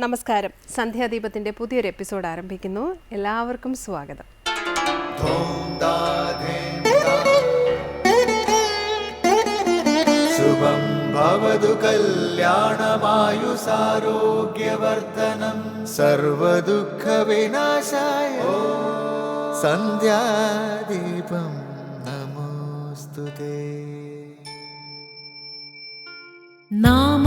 നമസ്കാരം. സന്ധ്യാദീപത്തിന്റെ പുതിയൊരു എപ്പിസോഡ് ആരംഭിക്കുന്നു. എല്ലാവർക്കും സ്വാഗതം. ശുഭം ഭവതു കല്യാണമായുസാരോഗ്യവർദ്ധനം. സർവദുഃഖ വിനാശായ സന്ധ്യാദീപം നമോസ്തുതേ. നാം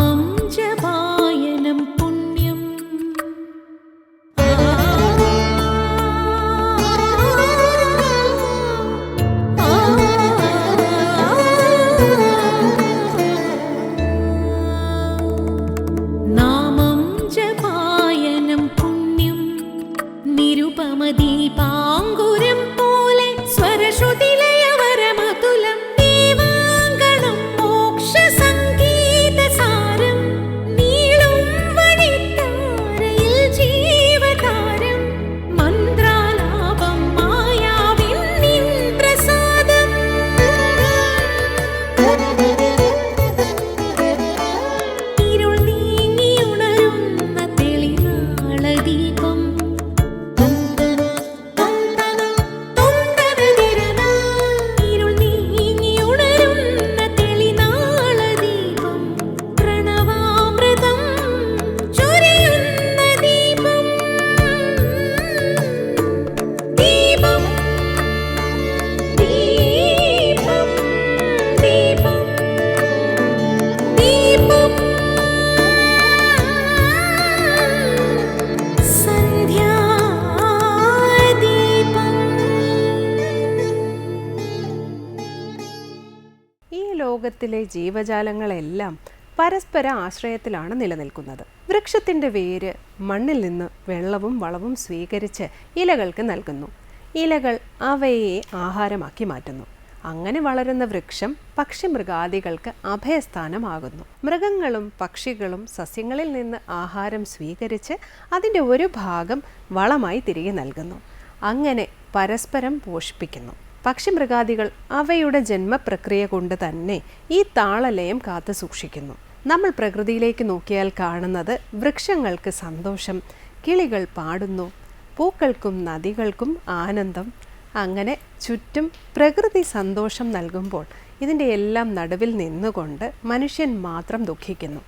ജീവജാലങ്ങളെല്ലാം പരസ്പര ആശ്രയത്തിലാണ് നിലനിൽക്കുന്നത്. വൃക്ഷത്തിന്റെ വേര് മണ്ണിൽ നിന്ന് വെള്ളവും വളവും സ്വീകരിച്ച് ഇലകൾക്ക് നൽകുന്നു. ഇലകൾ അവയെ ആഹാരമാക്കി മാറ്റുന്നു. അങ്ങനെ വളരുന്ന വൃക്ഷം പക്ഷിമൃഗാദികൾക്ക് അഭയസ്ഥാനമാകുന്നു. മൃഗങ്ങളും പക്ഷികളും സസ്യങ്ങളിൽ നിന്ന് ആഹാരം സ്വീകരിച്ച് അതിന്റെ ഒരു ഭാഗം വളമായി തിരികെ നൽകുന്നു. അങ്ങനെ പരസ്പരം പോഷിപ്പിക്കുന്നു. പക്ഷിമൃഗാദികൾ അവയുടെ ജന്മപ്രക്രിയ കൊണ്ട് തന്നെ ഈ താളലയം കാത്തു സൂക്ഷിക്കുന്നു. നമ്മൾ പ്രകൃതിയിലേക്ക് നോക്കിയാൽ കാണുന്നത് വൃക്ഷങ്ങൾക്ക് സന്തോഷം കിളികൾ പാടുന്നു പൂക്കൾക്കും നദികൾക്കും ആനന്ദം. അങ്ങനെ ചുറ്റും പ്രകൃതി സന്തോഷം നൽകുമ്പോൾ ഇതിന്റെ എല്ലാം നടുവിൽ നിന്നുകൊണ്ട് മനുഷ്യൻ മാത്രം ദുഃഖിക്കുന്നു.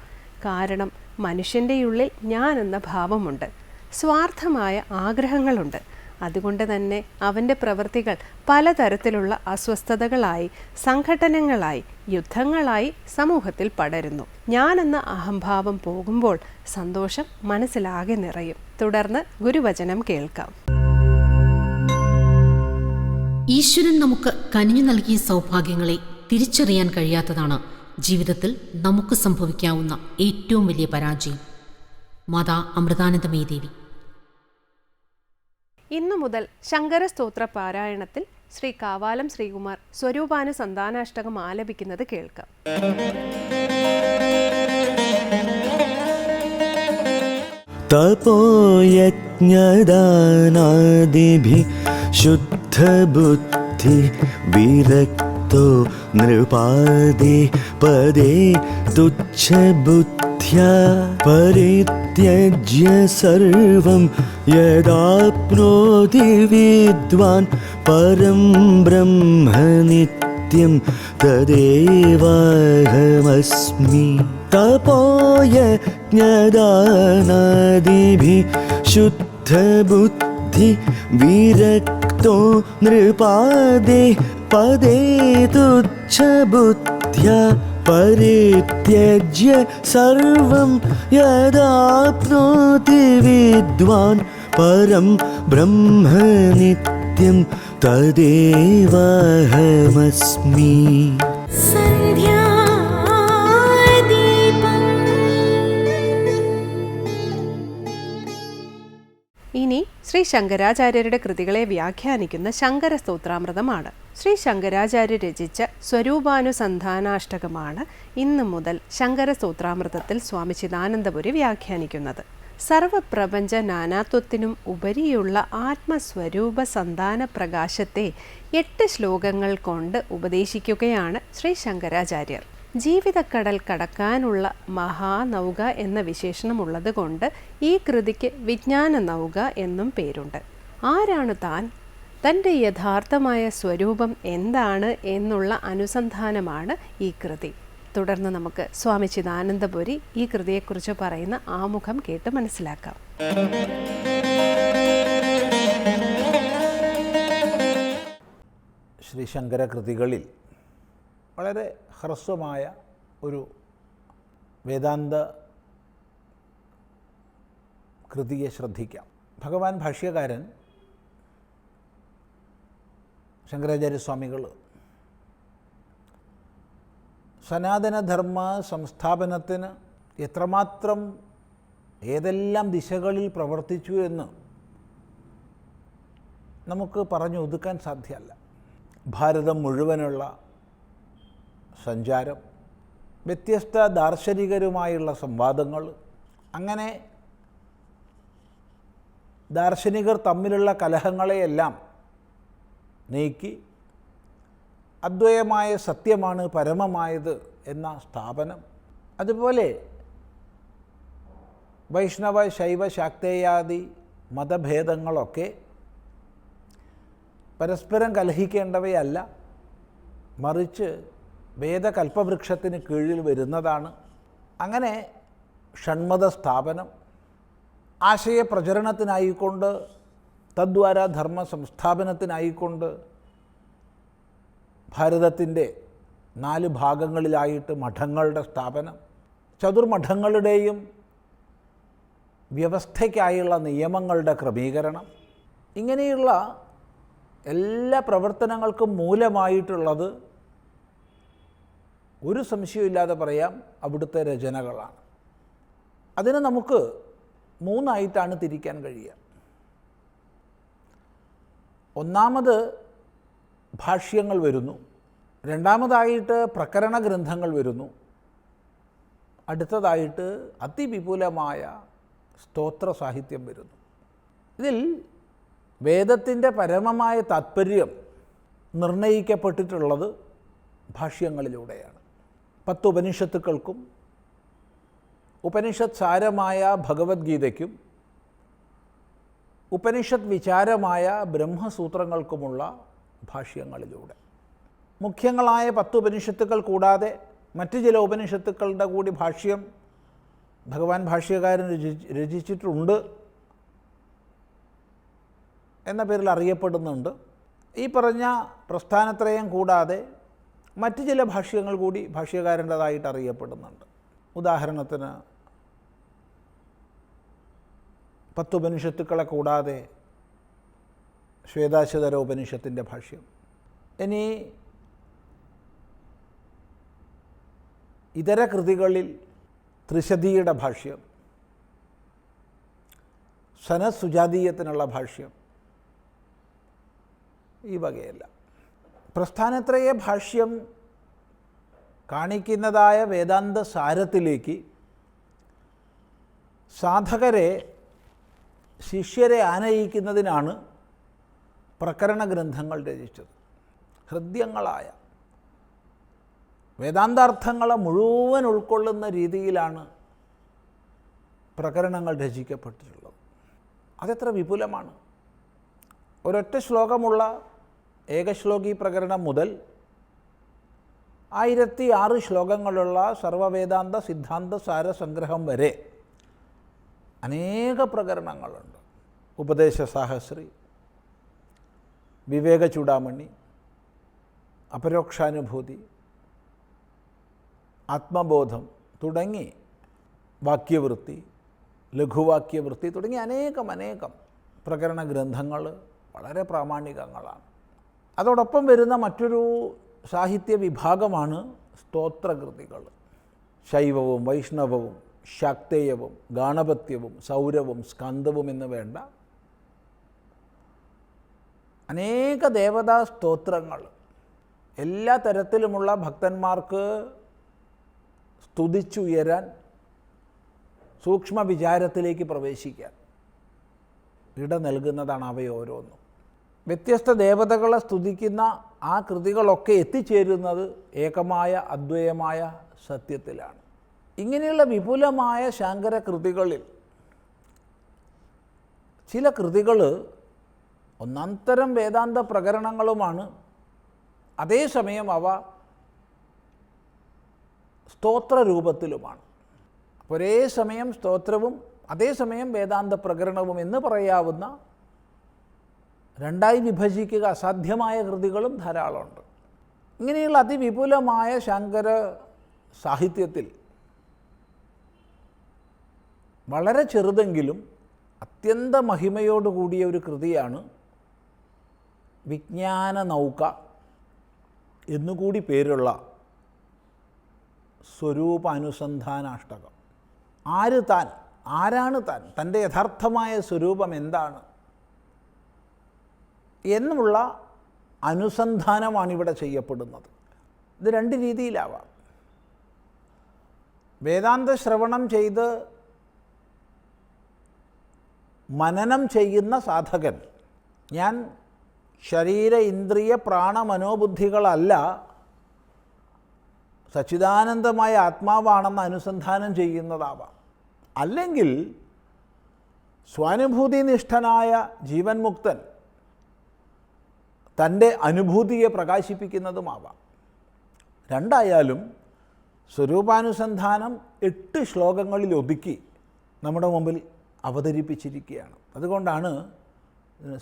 കാരണം മനുഷ്യന്റെ ഉള്ളിൽ ഞാൻ എന്ന ഭാവമുണ്ട്. സ്വാർത്ഥമായ ആഗ്രഹങ്ങളുണ്ട്. അതുകൊണ്ട് തന്നെ അവന്റെ പ്രവൃത്തികൾ പലതരത്തിലുള്ള അസ്വസ്ഥതകളായി സംഘടനകളായി യുദ്ധങ്ങളായി സമൂഹത്തിൽ പടരുന്നു. ഞാനെന്ന അഹംഭാവം പോകുമ്പോൾ സന്തോഷം മനസ്സിലാകെ നിറയും. തുടർന്ന് ഗുരുവചനം കേൾക്കാം. ഈശ്വരൻ നമുക്ക് കനിഞ്ഞു നൽകിയ സൗഭാഗ്യങ്ങളെ തിരിച്ചറിയാൻ കഴിയാത്തതാണ് ജീവിതത്തിൽ നമുക്ക് സംഭവിക്കാവുന്ന ഏറ്റവും വലിയ പരാജയം. മാതാ അമൃതാനന്ദമേ ദേവി ഇന്നു മുതൽ ശങ്കരസ്തോത്ര പാരായണത്തിൽ ശ്രീ കാവാലം ശ്രീകുമാർ സ്വരൂപാന സന്താനാഷ്ടകം ആലപിക്കുന്നത് കേൾക്കാം. തപോയജ്ഞദാനാദിഭി ശുദ്ധബുദ്ധി വിരക്തോ നൃപാദി പദേ തുച്ഛബുദ്ധി तुच्छबुद्ध्या परित्यज्य सर्वं यदाप्नोति विद्वान् परं ब्रह्म नित्यं तदेवाहमस्मि। तपोय ज्ञदानादिभिः शुद्धबुद्धि विरक्तो नृपादे पदे तुच्छबुद्ध्या परित्यज्य सर्वं यदाप्नोति विद्वान् परं ब्रह्म नित्यं तदेवाहमस्मि ഇനി ശ്രീ ശങ്കരാചാര്യരുടെ കൃതികളെ വ്യാഖ്യാനിക്കുന്ന ശങ്കര സ്തോത്രാമൃതമാണ് ശ്രീ ശങ്കരാചാര്യ രചിച്ച സ്വരൂപാനുസന്ധാനാഷ്ടകമാണ് ഇന്ന് മുതൽ ശങ്കര സ്തോത്രാമൃതത്തിൽ സ്വാമി ചിദാനന്ദപുരി വ്യാഖ്യാനിക്കുന്നത്. സർവപ്രപഞ്ച നാനാത്വത്തിനും ഉപരിയുള്ള ആത്മസ്വരൂപ സന്താന പ്രകാശത്തെ എട്ട് ശ്ലോകങ്ങൾ കൊണ്ട് ഉപദേശിക്കുകയാണ് ശ്രീ ശങ്കരാചാര്യർ. ജീവിതക്കടൽ കടക്കാനുള്ള മഹാനൗക എന്ന വിശേഷണമുള്ളത് കൊണ്ട് ഈ കൃതിക്ക് വിജ്ഞാന നൗക എന്നും പേരുണ്ട്. ആരാണ് താൻ? തന്റെ യഥാർത്ഥമായ സ്വരൂപം എന്താണ് എന്നുള്ള അനുസന്ധാനമാണ് ഈ കൃതി. തുടർന്ന് നമുക്ക് സ്വാമി ചിദാനന്ദപുരി ഈ കൃതിയെക്കുറിച്ച് പറയുന്ന ആമുഖം കേട്ട് മനസ്സിലാക്കാം. ശ്രീ ശങ്കര കൃതികളിൽ വളരെ ഹ്രസ്വമായ ഒരു വേദാന്ത കൃതിയെ ശ്രദ്ധിക്കാം. ഭഗവാൻ ഭാഷ്യകാരൻ ശങ്കരാചാര്യസ്വാമികൾ സനാതനധർമ്മ സംസ്ഥാപനത്തിന് എത്രമാത്രം ഏതെല്ലാം ദിശകളിൽ പ്രവർത്തിച്ചു എന്ന് നമുക്ക് പറഞ്ഞു ഒതുക്കാൻ സാധ്യമല്ല ഭാരതം മുഴുവനുള്ള സഞ്ചാരം വ്യത്യസ്ത ദാർശനികരുമായുള്ള സംവാദങ്ങൾ അങ്ങനെ ദാർശനികർ തമ്മിലുള്ള കലഹങ്ങളെയെല്ലാം നീക്കി അദ്വയമായ സത്യമാണ് പരമമായത് എന്ന സ്ഥാപനം. അതുപോലെ വൈഷ്ണവ ശൈവ ശാക്തേയാദി മതഭേദങ്ങളൊക്കെ പരസ്പരം കലഹിക്കേണ്ടവയല്ല മറിച്ച് വേദകൽപ്പവൃക്ഷത്തിന് കീഴിൽ വരുന്നതാണ്. അങ്ങനെ ഷൺമത സ്ഥാപനം ആശയപ്രചരണത്തിനായിക്കൊണ്ട് തദ്വാര ധർമ്മ സംസ്ഥാപനത്തിനായിക്കൊണ്ട് ഭാരതത്തിന്റെ നാല് ഭാഗങ്ങളിലായിട്ട് മഠങ്ങളുടെ സ്ഥാപനം ചതുർമഠങ്ങളുടെയും വ്യവസ്ഥയ്ക്കായുള്ള നിയമങ്ങളുടെ ക്രമീകരണം. ഇങ്ങനെയുള്ള എല്ലാ പ്രവർത്തനങ്ങൾക്കും മൂലമായിട്ടുള്ളത് ഒരു സംശയമില്ലാതെ പറയാം അവിടുത്തെ രചനകളാണ്. അതിനെ നമുക്ക് മൂന്നായിട്ടാണ് തിരിക്കാൻ കഴിയുക. ഒന്നാമത് ഭാഷ്യങ്ങൾ വരുന്നു. രണ്ടാമതായിട്ട് പ്രകരണ ഗ്രന്ഥങ്ങൾ വരുന്നു. അടുത്തതായിട്ട് അതിവിപുലമായ സ്തോത്ര സാഹിത്യം വരുന്നു. ഇതിൽ വേദത്തിന്റെ പരമമായ താത്പര്യം നിർണയിക്കപ്പെട്ടിട്ടുള്ളത് ഭാഷ്യങ്ങളിലൂടെയാണ്. പത്ത് ഉപനിഷത്തുക്കൾക്കും ഉപനിഷത്ത് സാരമായ ഭഗവത്ഗീതയ്ക്കും ഉപനിഷത്ത് വിചാരമായ ബ്രഹ്മസൂത്രങ്ങൾക്കുമുള്ള ഭാഷ്യങ്ങളിലൂടെ. മുഖ്യങ്ങളായ പത്ത് ഉപനിഷത്തുക്കൾ കൂടാതെ മറ്റ് ചില ഉപനിഷത്തുക്കളുടെ കൂടി ഭാഷ്യം ഭഗവാൻ ഭാഷ്യകാരൻ രചിച്ചിട്ടുണ്ട് എന്ന പേരിൽ അറിയപ്പെടുന്നുണ്ട്. ഈ പറഞ്ഞ പ്രസ്ഥാനത്രയം കൂടാതെ മറ്റ് ചില ഭാഷ്യങ്ങൾ കൂടി ഭാഷ്യകാരന്റെതായിട്ട് അറിയപ്പെടുന്നുണ്ട്. ഉദാഹരണത്തിന് പത്തുപനിഷത്തുക്കളെ കൂടാതെ ശ്വേതാശതര ഉപനിഷത്തിന്റെ ഭാഷ്യം. ഇനി ഇതര കൃതികളിൽ ത്രിശതിയുടെ ഭാഷ്യം സനസുജാതീയത്തിനുള്ള ഭാഷ്യം ഈ വകയല്ല. പ്രസ്ഥാനത്രയ ഭാഷ്യം കാണിക്കുന്നതായ വേദാന്ത സാരത്തിലേക്ക് സാധകരെ ശിഷ്യരെ ആനയിക്കുന്നതിനാണ് പ്രകരണ ഗ്രന്ഥങ്ങൾ രചിച്ചത്. ഹൃദ്യങ്ങളായ വേദാന്താർത്ഥങ്ങളെ മുഴുവൻ ഉൾക്കൊള്ളുന്ന രീതിയിലാണ് പ്രകരണങ്ങൾ രചിക്കപ്പെട്ടിട്ടുള്ളത്. അതെത്ര വിപുലമാണ്. ഒരൊറ്റ ശ്ലോകമുള്ള ഏകശ്ലോകി പ്രകരണം മുതൽ ആയിരത്തി ആറ് ശ്ലോകങ്ങളുള്ള സർവവേദാന്ത സിദ്ധാന്ത സാരസംഗ്രഹം വരെ അനേക പ്രകരണങ്ങളുണ്ട്. ഉപദേശ സാഹസ്രി വിവേക ചൂടാമണി അപരോക്ഷാനുഭൂതി ആത്മബോധം തുടങ്ങി വാക്യവൃത്തി ലഘുവാക്യവൃത്തി തുടങ്ങി അനേകം അനേകം പ്രകരണ ഗ്രന്ഥങ്ങൾ വളരെ പ്രാമാണികങ്ങളാണ്. അതോടൊപ്പം വരുന്ന മറ്റൊരു സാഹിത്യ വിഭാഗമാണ് സ്തോത്രകൃതികൾ. ശൈവവും വൈഷ്ണവവും ശാക്തേയവും ഗാണപത്യവും സൗരവും സ്കന്ദവും എന്ന് വേണ്ട അനേക ദേവതാ സ്തോത്രങ്ങൾ. എല്ലാ തരത്തിലുമുള്ള ഭക്തന്മാർക്ക് സ്തുതിച്ചുയരാൻ സൂക്ഷ്മ വിചാരത്തിലേക്ക് പ്രവേശിക്കാൻ ഇട നൽകുന്നതാണ് അവയോരോന്നും. വ്യത്യസ്ത ദേവതകളെ സ്തുതിക്കുന്ന ആ കൃതികളൊക്കെ എത്തിച്ചേരുന്നത് ഏകമായ അദ്വയമായ സത്യത്തിലാണ്. ഇങ്ങനെയുള്ള വിപുലമായ ശങ്കര കൃതികളിൽ ചില കൃതികൾ ഒന്നാന്തരം വേദാന്ത പ്രകരണങ്ങളുമാണ്. അതേസമയം അവ സ്തോത്ര രൂപത്തിലുമാണ്. ഒരേ സമയം സ്തോത്രവും അതേസമയം വേദാന്ത പ്രകരണവും എന്ന് പറയാവുന്ന രണ്ടായി വിഭജിക്കുക അസാധ്യമായ കൃതികളും ധാരാളമുണ്ട്. ഇങ്ങനെയുള്ള അതിവിപുലമായ ശങ്കര സാഹിത്യത്തിൽ വളരെ ചെറുതെങ്കിലും അത്യന്ത മഹിമയോടുകൂടിയ ഒരു കൃതിയാണ് വിജ്ഞാന നൗക എന്നുകൂടി പേരുള്ള സ്വരൂപാനുസന്ധാനാഷ്ടകം. ആര് താൻ? ആരാണ് താൻ? തന്റെ യഥാർത്ഥമായ സ്വരൂപം എന്താണ്? എന്നുള്ള അനുസന്ധാനമാണ് ഇവിടെ ചെയ്യപ്പെടുന്നത്. ഇത് രണ്ട് രീതിയിലാവാം. വേദാന്ത ശ്രവണം ചെയ്ത് മനനം ചെയ്യുന്ന സാധകൻ. ഞാൻ ശരീര ഇന്ദ്രിയ പ്രാണമനോബുദ്ധികളല്ല സച്ചിദാനന്ദമായ ആത്മാവാണെന്ന് അനുസന്ധാനം ചെയ്യുന്നതാവാം. അല്ലെങ്കിൽ സ്വാനുഭൂതിനിഷ്ഠനായ ജീവൻ മുക്തൻ തന്റെ അനുഭൂതിയെ പ്രകാശിപ്പിക്കുന്നതുമാവാം. രണ്ടായാലും സ്വരൂപാനുസന്ധാനം എട്ട് ശ്ലോകങ്ങളിൽ ഒതുക്കി നമ്മുടെ മുമ്പിൽ അവതരിപ്പിച്ചിരിക്കുകയാണ്. അതുകൊണ്ടാണ്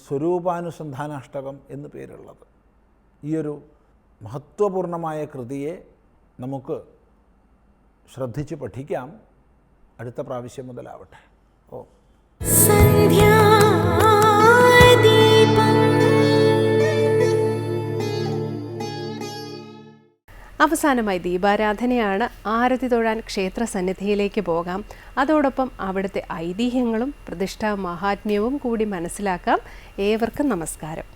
സ്വരൂപാനുസന്ധാനാഷ്ടകം എന്ന് പേരുള്ളത്. ഈയൊരു മഹത്വപൂർണമായ കൃതിയെ നമുക്ക് ശ്രദ്ധിച്ച് പഠിക്കാം. അടുത്ത പ്രാവശ്യം മുതലാവട്ടെ. ഓ. അവസാനമായി ദീപാരാധനയാണ് ആരതി തൊഴാൻ ക്ഷേത്ര സന്നിധിയിലേക്ക് പോകാം. അതോടൊപ്പം അവിടുത്തെ ഐതിഹ്യങ്ങളും പ്രതിഷ്ഠാ മഹാത്മ്യവും കൂടി മനസ്സിലാക്കാം. ഏവർക്കും നമസ്കാരം.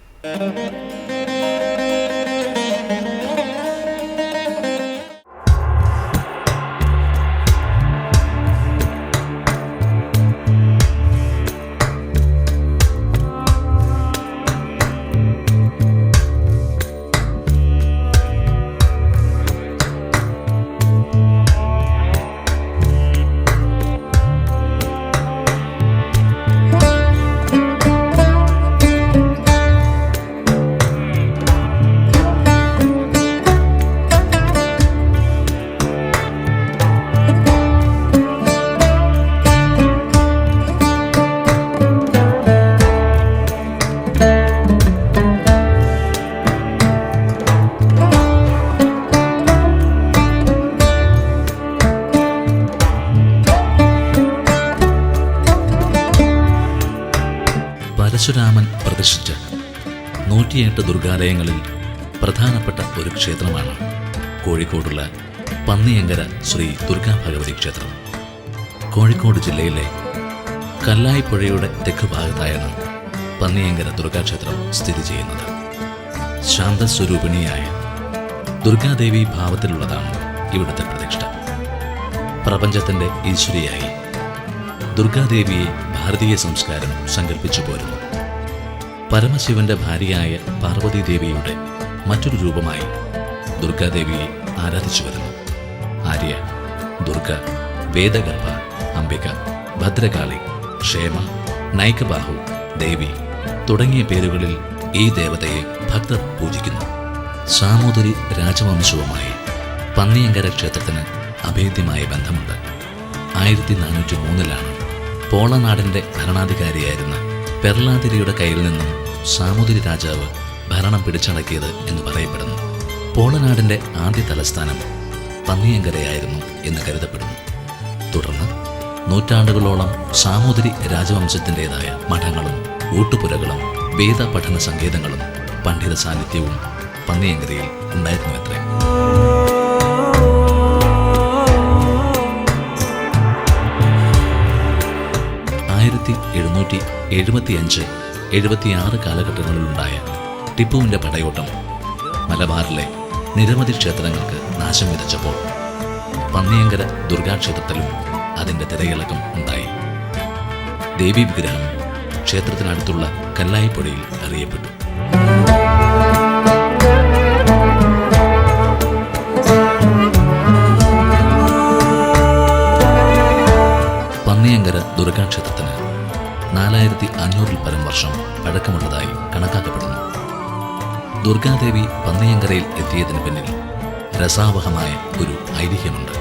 പരശുരാമൻ പ്രതിഷ്ഠിച്ച നൂറ്റിയെട്ട് ദുർഗാലയങ്ങളിൽ പ്രധാനപ്പെട്ട ഒരു ക്ഷേത്രമാണ് കോഴിക്കോടുള്ള പന്നിയങ്കര ശ്രീ ദുർഗാ ഭഗവതി ക്ഷേത്രം. കോഴിക്കോട് ജില്ലയിലെ കല്ലായിപ്പുഴയുടെ തെക്ക് ഭാഗത്തായാണ് പന്നിയങ്കര ദുർഗാക്ഷേത്രം സ്ഥിതി ചെയ്യുന്നത്. ശാന്തസ്വരൂപിണിയായ ദുർഗാദേവി ഭാവത്തിലുള്ളതാണ് ഇവിടുത്തെ പ്രതിഷ്ഠ. പ്രപഞ്ചത്തിന്റെ ഈശ്വരിയായി ദുർഗാദേവിയെ ഭാരതീയ സംസ്കാരം സങ്കല്പിച്ചു പോരുന്നു. പരമശിവന്റെ ഭാര്യയായ പാർവതീദേവിയുടെ മറ്റൊരു രൂപമായി ദുർഗാദേവിയെ ആരാധിച്ചു വരുന്നു. ആര്യ ദുർഗ വേദഗർഭ അംബിക ഭദ്രകാളി ക്ഷേമ നൈകബാഹു ദേവി തുടങ്ങിയ പേരുകളിൽ ഈ ദേവതയെ ഭക്തർ പൂജിക്കുന്നു. സാമൂതിരി രാജവംശവുമായി പന്നിയങ്കര ക്ഷേത്രത്തിന് അഭേദ്യമായ ബന്ധമുണ്ട്. ആയിരത്തി നാനൂറ്റി മൂന്നിലാണ് പോളനാടിന്റെ ഭരണാധികാരിയായിരുന്ന പെർലാതിരിയുടെ കയ്യിൽ നിന്നും സാമൂതിരി രാജാവ് ഭരണം പിടിച്ചടക്കിയത് എന്ന് പറയപ്പെടുന്നു. പോളനാടിന്റെ ആദ്യ തലസ്ഥാനം പന്നിയങ്കരയായിരുന്നു എന്ന് കരുതപ്പെടുന്നു. തുടർന്ന് നൂറ്റാണ്ടുകളോളം സാമൂതിരി രാജവംശത്തിന്റെതായ മഠങ്ങളും ഊട്ടുപുരകളും വേദ പഠന സങ്കേതങ്ങളും പണ്ഡിത സാന്നിധ്യവും പന്നിയങ്കരയിൽ ഉണ്ടായിരുന്നു അത്രേ ആയിരത്തി എഴുന്നൂറ്റി എഴുപത്തിയഞ്ച് എഴുപത്തിയാറ് കാലഘട്ടങ്ങളിലുണ്ടായ ടിപ്പുവിന്റെ പടയോട്ടം മലബാറിലെ നിരവധി ക്ഷേത്രങ്ങൾക്ക് നാശം വിതച്ചപ്പോൾ പന്നിയങ്കര ദുർഗാക്ഷേത്രത്തിലും അതിന്റെ തിരയിളക്കം ഉണ്ടായി. ദേവി വിഗ്രഹം ക്ഷേത്രത്തിനടുത്തുള്ള കല്ലായിപ്പുഴയിൽ അറിയപ്പെട്ടു. പന്നിയങ്കര ദുർഗാക്ഷേത്രം നാലായിരത്തി അഞ്ഞൂറിൽ പരം വർഷം പഴക്കമുള്ളതായി കണക്കാക്കപ്പെടുന്നു. ദുർഗാദേവി പന്നിയങ്കരയിൽ എത്തിയതിന് പിന്നിൽ രസാവഹമായ ഒരു ഐതിഹ്യമുണ്ട്.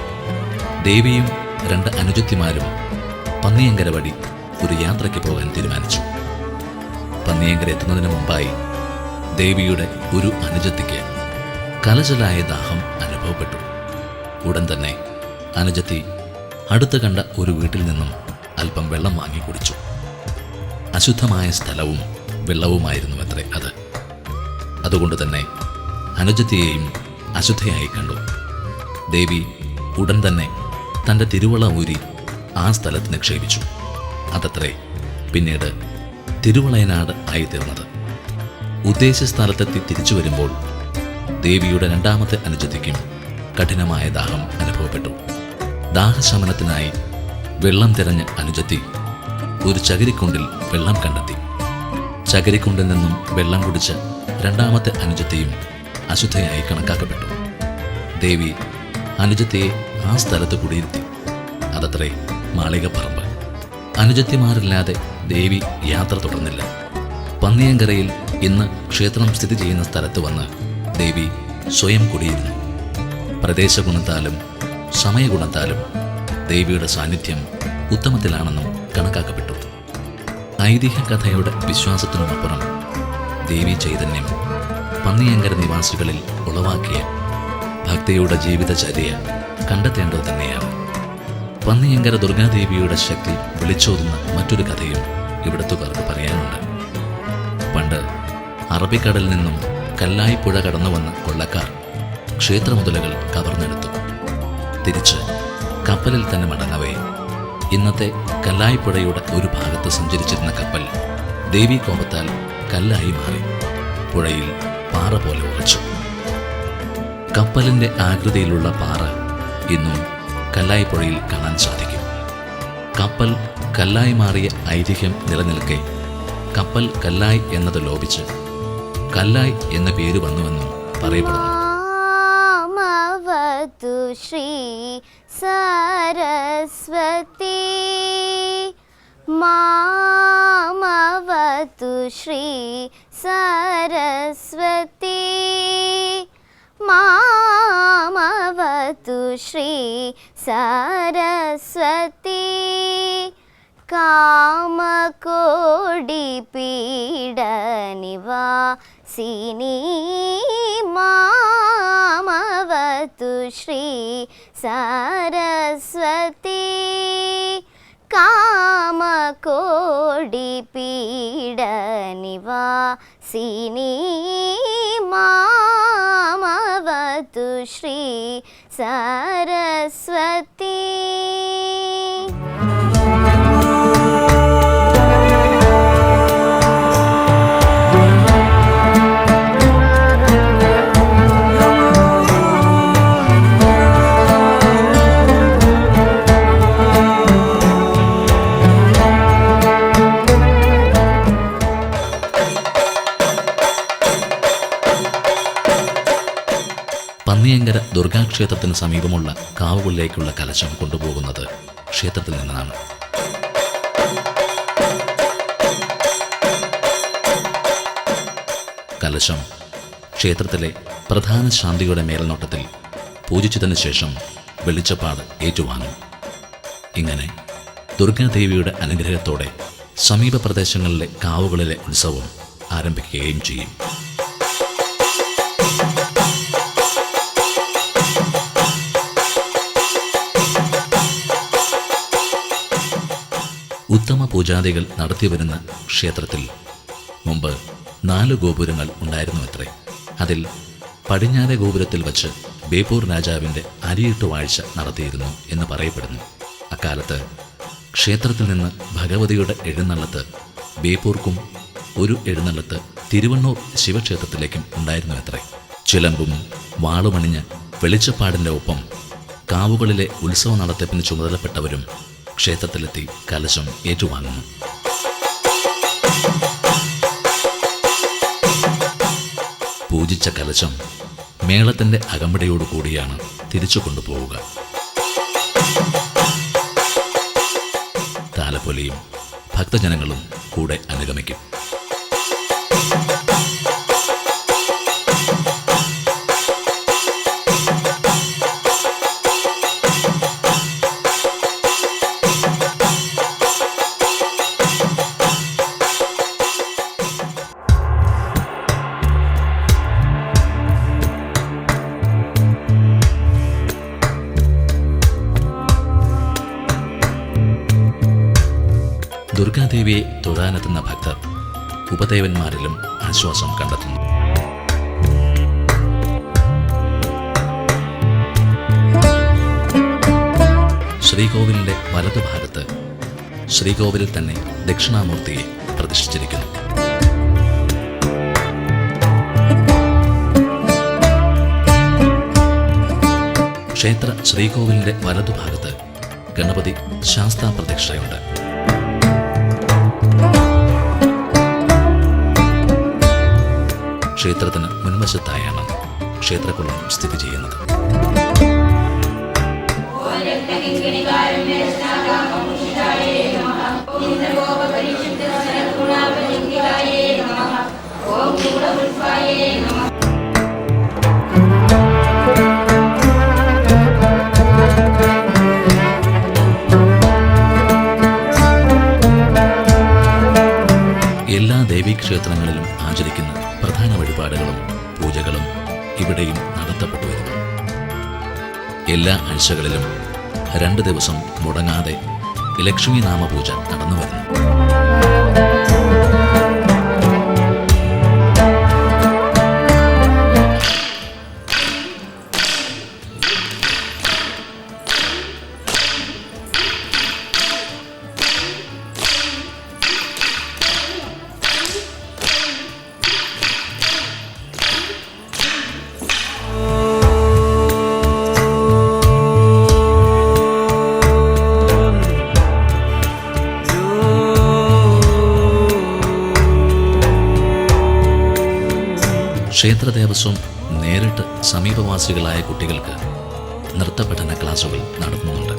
ദേവിയും രണ്ട് അനുജത്തിമാരും പന്നിയങ്കര വഴി ഒരു യാത്രയ്ക്ക് പോകാൻ തീരുമാനിച്ചു. പന്നിയങ്കര എത്തുന്നതിന് മുമ്പായി ദേവിയുടെ ഒരു അനുജത്തിക്ക് കലചലായ ദാഹം അനുഭവപ്പെട്ടു. ഉടൻ തന്നെ അനുജത്തി അടുത്ത് കണ്ട ഒരു വീട്ടിൽ നിന്നും അല്പം വെള്ളം വാങ്ങി കുടിച്ചു. അശുദ്ധമായ സ്ഥലവും വെള്ളവുമായിരുന്നു അത്രേ അത്. അതുകൊണ്ട് തന്നെ അനുജത്തിയെയും അശുദ്ധയായി കണ്ടു. ദേവി ഉടൻ തന്നെ തന്റെ തിരുവള ഊരി ആ സ്ഥലത്ത് നിക്ഷേപിച്ചു. അതത്രേ പിന്നീട് തിരുവളയനാട് ആയിത്തീർന്നത്. ഉദ്ദേശ സ്ഥലത്തെത്തി തിരിച്ചു വരുമ്പോൾ ദേവിയുടെ രണ്ടാമത്തെ അനുജത്തിക്കും കഠിനമായ ദാഹം അനുഭവപ്പെട്ടു. ദാഹശമനത്തിനായി വെള്ളം തിരഞ്ഞ അനുജത്തി ഒരു ചകിരിക്കുണ്ടിൽ വെള്ളം കണ്ടെത്തി. ചകിരിക്കുണ്ടിൽ നിന്നും വെള്ളം കുടിച്ച് രണ്ടാമത്തെ അനുജത്തെയും അശുദ്ധയായി കണക്കാക്കപ്പെട്ടു. ദേവി അനുജത്തെയെ ആ സ്ഥലത്ത് കുടിയിരുത്തി. അതത്രേ മാളികപ്പറമ്പ്. അനുജത്തിമാരില്ലാതെ ദേവി യാത്ര തുടർന്നില്ല. പന്നിയങ്കരയിൽ ഇന്ന് ക്ഷേത്രം സ്ഥിതി ചെയ്യുന്ന സ്ഥലത്ത് വന്ന് ദേവി സ്വയം കുടിയിരുന്നു. പ്രദേശഗുണത്താലും സമയഗുണത്താലും ദേവിയുടെ സാന്നിധ്യം ഉത്തമത്തിലാണെന്നും കണക്കാക്കപ്പെട്ടു. ഐതിഹ്യ കഥയുടെ വിശ്വാസത്തിനുമപ്പുറം ദേവി ചൈതന്യം പന്നിയങ്കര നിവാസികളിൽ ഉളവാക്കിയ ഭക്തിയുടെ ജീവിതചര്യ കണ്ടെത്തേണ്ടത് തന്നെയാണ്. പന്നിയങ്കര ദുർഗാദേവിയുടെ ശക്തി വിളിച്ചോതുന്ന മറ്റൊരു കഥയും ഇവിടത്തുകാർക്ക് പറയാനുണ്ട്. പണ്ട് അറബിക്കടലിൽ നിന്നും കല്ലായി പുഴ കടന്നു വന്ന കൊള്ളക്കാർ ക്ഷേത്രമുതലകൾ കവർന്നെടുത്തു. തിരിച്ച് കപ്പലിൽ തന്നെ മടങ്ങവേ ഇന്നത്തെ കല്ലായിപ്പുഴയുടെ ഒരു ഭാഗത്ത് സഞ്ചരിച്ചിരുന്ന കപ്പൽ ദേവി കോപത്താൽ കല്ലായി മാറി. പുഴയിൽ പാറ പോലെ ഉറച്ചു. കപ്പലിന്റെ ആകൃതിയിലുള്ള പാറ ഇന്നും കല്ലായിപ്പുഴയിൽ കാണാൻ സാധിക്കും. കപ്പൽ കല്ലായി മാറിയ ഐതിഹ്യം നിലനിൽക്കെ കപ്പൽ കല്ലായി എന്നത് ലോപിച്ച് കല്ലായി എന്ന പേര് വന്നുവെന്നും പറയപ്പെടുന്നു. മാമവതു ശ്രീ സരസ്വതി മാമവതു ശ്രീ സരസ്വതി മാമവതു ശ്രീ സരസ്വതി കാമകോടി പീഡനിവാസിനി മാമവതു ശ്രീ സരസ്വതി കാമകോടി പീഡനിവാസിനി മാമവതു ശ്രീ ദുർഗാക്ഷേത്രത്തിന് സമീപമുള്ള കാവുകളിലേക്കുള്ള കലശം കൊണ്ടുപോകുന്നത് ക്ഷേത്രത്തിൽ നിന്നാണ്. കലശം ക്ഷേത്രത്തിലെ പ്രധാന ശാന്തിയുടെ മേൽനോട്ടത്തിൽ പൂജിച്ചതിന് ശേഷം വെളിച്ചപ്പാട് ഏറ്റുവാങ്ങും. ഇങ്ങനെ ദുർഗാദേവിയുടെ അനുഗ്രഹത്തോടെ സമീപ പ്രദേശങ്ങളിലെ കാവുകളിലെ ഉത്സവം ആരംഭിക്കുകയും ചെയ്യും. ഉത്തമ പൂജാദികൾ നടത്തിവരുന്ന ക്ഷേത്രത്തിൽ മുമ്പ് നാല് ഗോപുരങ്ങൾ ഉണ്ടായിരുന്നു അത്രേ അതിൽ പടിഞ്ഞാറെ ഗോപുരത്തിൽ വച്ച് ബേപ്പൂർ രാജാവിന്റെ അരിയിട്ട് വാഴ്ച നടത്തിയിരുന്നു എന്ന് പറയപ്പെടുന്നു. അക്കാലത്ത് ക്ഷേത്രത്തിൽ നിന്ന് ഭഗവതിയുടെ എഴുന്നള്ളത്ത് ബേപ്പൂർക്കും ഒരു എഴുന്നള്ളത്ത് തിരുവണ്ണൂർ ശിവക്ഷേത്രത്തിലേക്കും ഉണ്ടായിരുന്നു അത്രേ ചിലമ്പും വാളുമണിഞ്ഞ് വെളിച്ചപ്പാടിന്റെ ഒപ്പം കാവുകളിലെ ഉത്സവ നടത്തിപ്പിന് ചുമതലപ്പെട്ടവരും ക്ഷേത്രത്തിലെത്തി കലശം ഏറ്റുവാങ്ങുന്നു. പൂജിച്ച കലശം മേളത്തിന്റെ അകമ്പടിയോടു കൂടിയാണ് തിരിച്ചു കൊണ്ടുപോവുക. താലപ്പൊലിയും ഭക്തജനങ്ങളും കൂടെ അനുഗമിക്കും. ഉപദേവന്മാരിലും ആശ്വാസം കണ്ടെത്തുന്നു. ശ്രീകോവിലിന്റെ വലതുഭാഗത്ത് ശ്രീകോവിലിൽ തന്നെ ദക്ഷിണാമൂർത്തിയെ പ്രതിഷ്ഠിച്ചിരിക്കുന്നു. ക്ഷേത്ര ശ്രീകോവിലിന്റെ വലതുഭാഗത്ത് ഗണപതി ശാസ്താ പ്രതിഷ്ഠയുണ്ട് ക്ഷേത്രത്തിന് മുൻവശത്തായാണ് ക്ഷേത്രകുളം സ്ഥിതി ചെയ്യുന്നത്. എല്ലാ എല്ലാ ആഴ്ചകളിലും രണ്ട് ദിവസം മുടങ്ങാതെ ലക്ഷ്മി നാമപൂജ നടന്നു വരുന്നു. ക്ഷേത്ര ദേവസ്വം നേരിട്ട് സമീപവാസികളായ കുട്ടികൾക്ക് നൃത്തപഠന ക്ലാസുകൾ നടത്തുന്നുണ്ട്.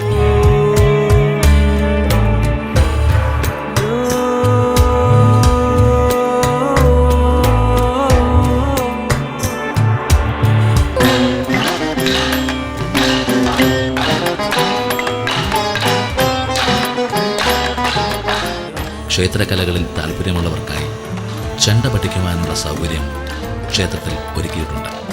ക്ഷേത്രകലകളിൽ താല്പര്യമുള്ളവർക്കായി ചെണ്ട പഠിക്കുവാനുള്ള സൗകര്യം ക്ഷേത്രത്തിൽ ഒരുക്കിയിട്ടുണ്ട്.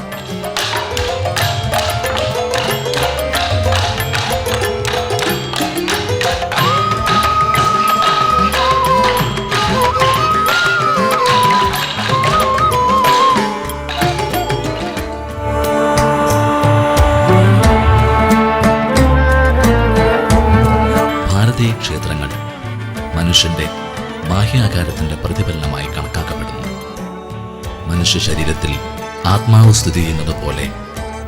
ആത്മാവ് സ്ഥിതി ചെയ്യുന്നത് പോലെ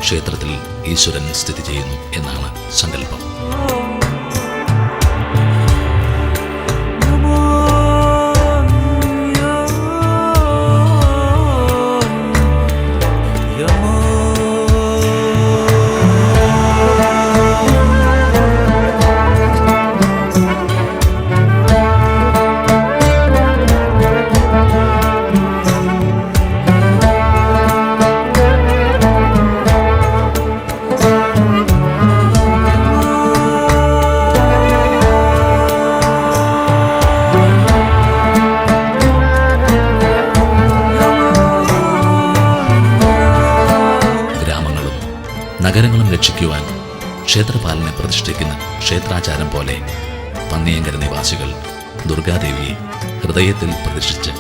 ക്ഷേത്രത്തിൽ ഈശ്വരൻ സ്ഥിതി ചെയ്യുന്നു എന്നാണ് സങ്കല്പം. ദുർഗാദേവിയെ ഹൃദയത്തിൽ പ്രതിഷ്ഠിച്ച്